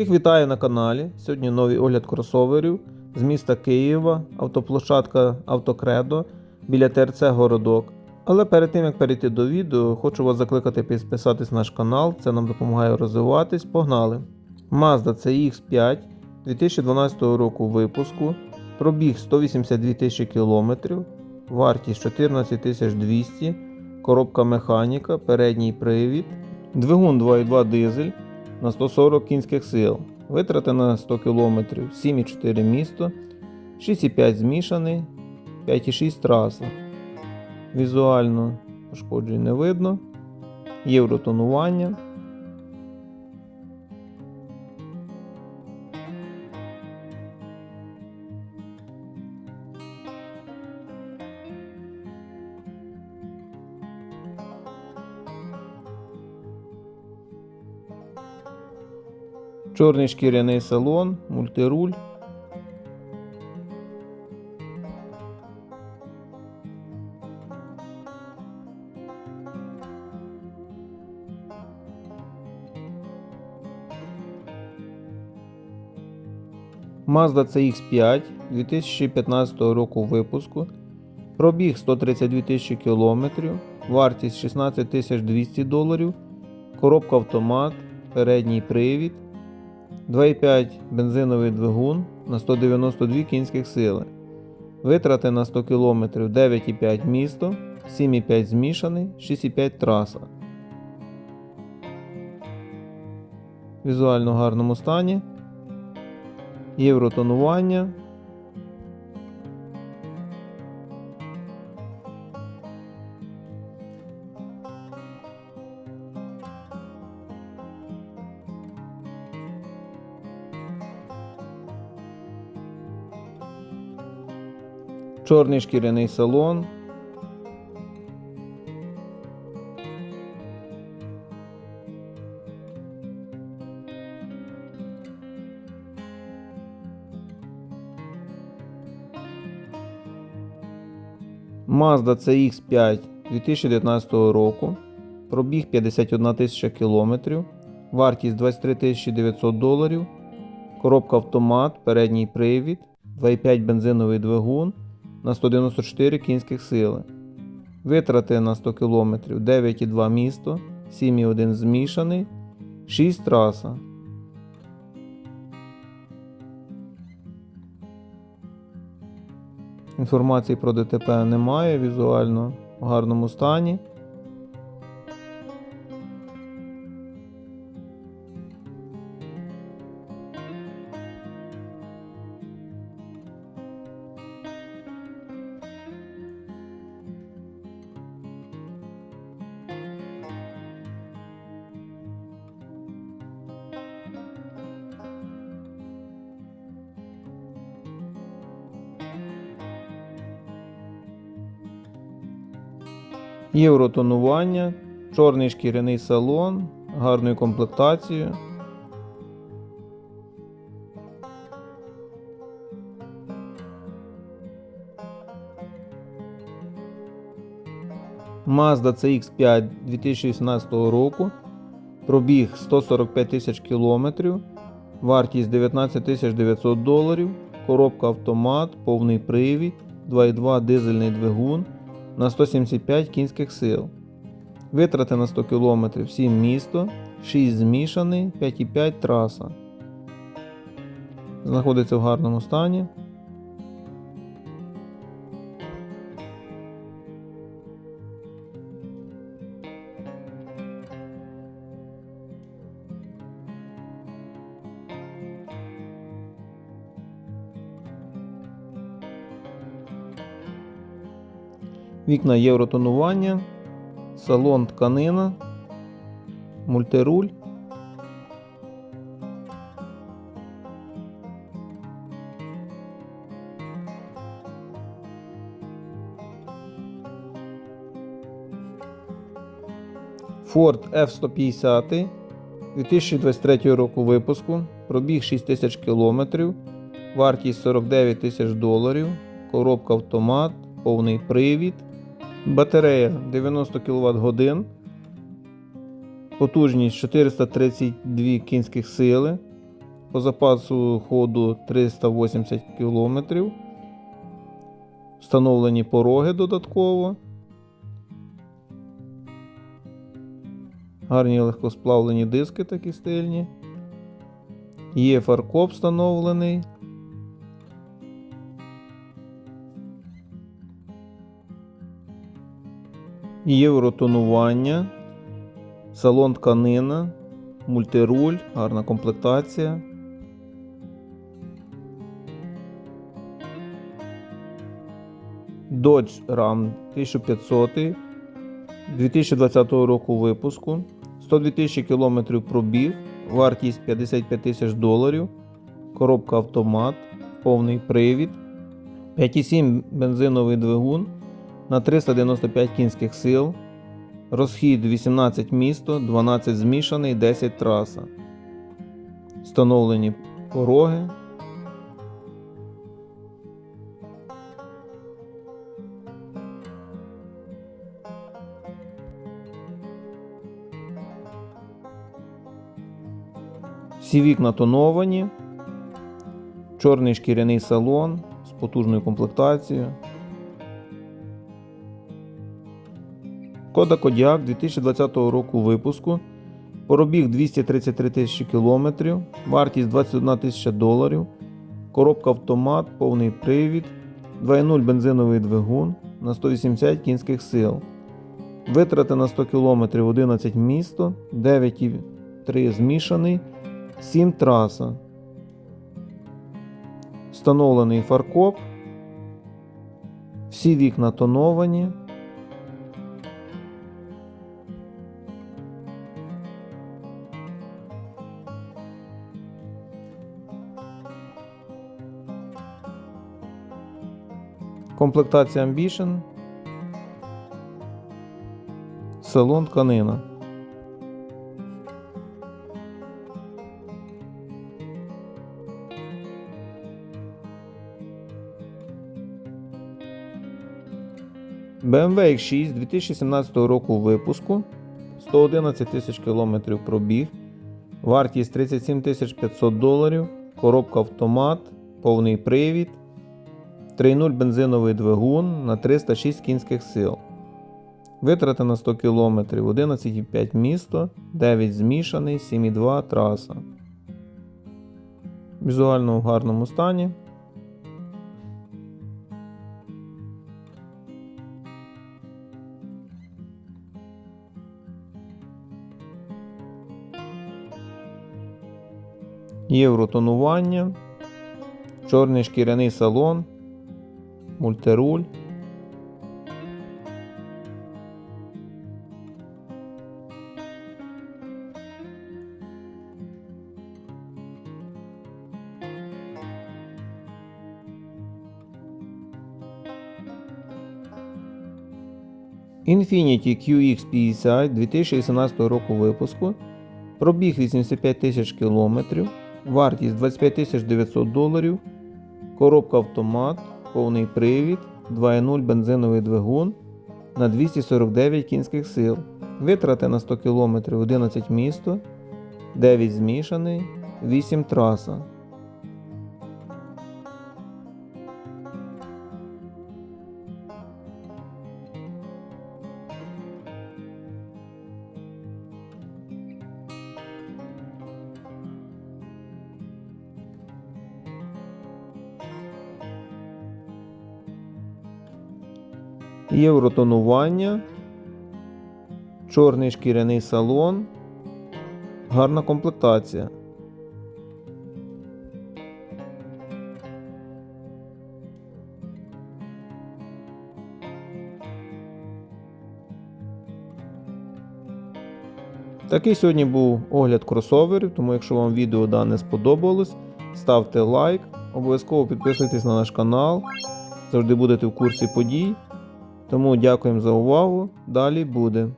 Всіх вітаю на каналі. Сьогодні новий огляд кросоверів з міста Києва, автоплощадка Автокредо біля ТРЦ Городок. Але перед тим як перейти до відео, хочу вас закликати підписатись на наш канал, це нам допомагає розвиватись. Погнали! Mazda CX5 2012 року випуску, пробіг 182 тисячі кілометрів, вартість 14 200, коробка механіка, передній привід, двигун 2.2 дизель на 140 кінських сил, витрати на 100 км, 7,4 місто, 6,5 змішаний, 5,6 траса. Візуально пошкоджень не видно, євротонування. Чорний шкіряний салон, мультируль. Mazda CX5 2015 року випуску. Пробіг 132 тисячі кілометрів, вартість 16 200 доларів, коробка автомат, передній привід, 2,5 бензиновий двигун на 192 кінських сили. Витрати на 100 км 9,5 місто, 7,5 змішаний, 6,5 траса. Візуально в гарному стані. Євротонування. Чорний шкіряний салон. Mazda CX5 2019 року. Пробіг 51 тисяча кілометрів. Вартість 23 900 доларів. Коробка автомат, передній привід, 2,5 бензиновий двигун на 194 кінських сили. Витрати на 100 км 9,2 місто, 7,1 змішаний, 6 траса. Інформації про ДТП немає, візуально в гарному стані. Євротонування, чорний шкіряний салон, гарною комплектацією. Mazda CX5 2018 року. Пробіг 145 тисяч кілометрів, вартість 19 900 доларів, коробка автомат, повний привід, 2.2 дизельний двигун на 175 кінських сил. Витрати на 100 км 7 місто, 6 змішаний, 5,5 траса. Знаходиться в гарному стані. Вікна євротонування, салон тканина, мультируль. Ford F-150 2023 року випуску, пробіг 6 тисяч кілометрів, вартість 49 тисяч доларів, коробка автомат, повний привід, батарея 90 кВт годин, потужність 432 кінських сили, По запасу ходу 380 км. Встановлені пороги додатково. Гарні легкосплавлені диски такі стильні. Є фаркоп встановлений. Євротонування, салон тканина, мультируль, гарна комплектація. Dodge Ram 1500 2020 року випуску. 102 тисячі кілометрів пробіг, вартість 55 тисяч доларів, коробка автомат, повний привід, 5,7 бензиновий двигун на 395 кінських сил, розхід 18 місто, 12 змішаний, 10 траса. Встановлені пороги. Всі вікна тоновані, чорний шкіряний салон з потужною комплектацією. Кода Кодіак 2020 року випуску. Пробіг 233 тисячі кілометрів, вартість 21 тисяча доларів, коробка автомат, повний привід, 2.0 бензиновий двигун на 180 кінських сил. Витрати на 100 км 11 місто, 9,3 змішаний, 7 траса. Встановлений фаркоп. Всі вікна тоновані. Комплектація Ambition. Салон тканина. BMW X6 2017 року випуску. 111 тисяч кілометрів пробіг, вартість 37 500 доларів, коробка автомат, повний привід, 3.0 бензиновий двигун на 306 кінських сил. Витрати на 100 км 11,5 місто, 9 змішаний, 7,2 траса. Візуально в гарному стані. Євротонування, чорний шкіряний салон, мультируль. Infiniti QX50 2018 року випуску. Пробіг 85 тисяч кілометрів, вартість 25 900 доларів, коробка автомат, повний привід, 2.0 бензиновий двигун на 249 кінських сил. Витрати на 100 км 11 місто, 9 змішаний, 8 траса. Євротонування, чорний шкіряний салон, гарна комплектація. Такий сьогодні був огляд кросоверів, тому якщо вам відео дане сподобалось, ставте лайк, обов'язково підписуйтесь на наш канал, завжди будете в курсі подій. Тому дякуємо за увагу. Далі буде.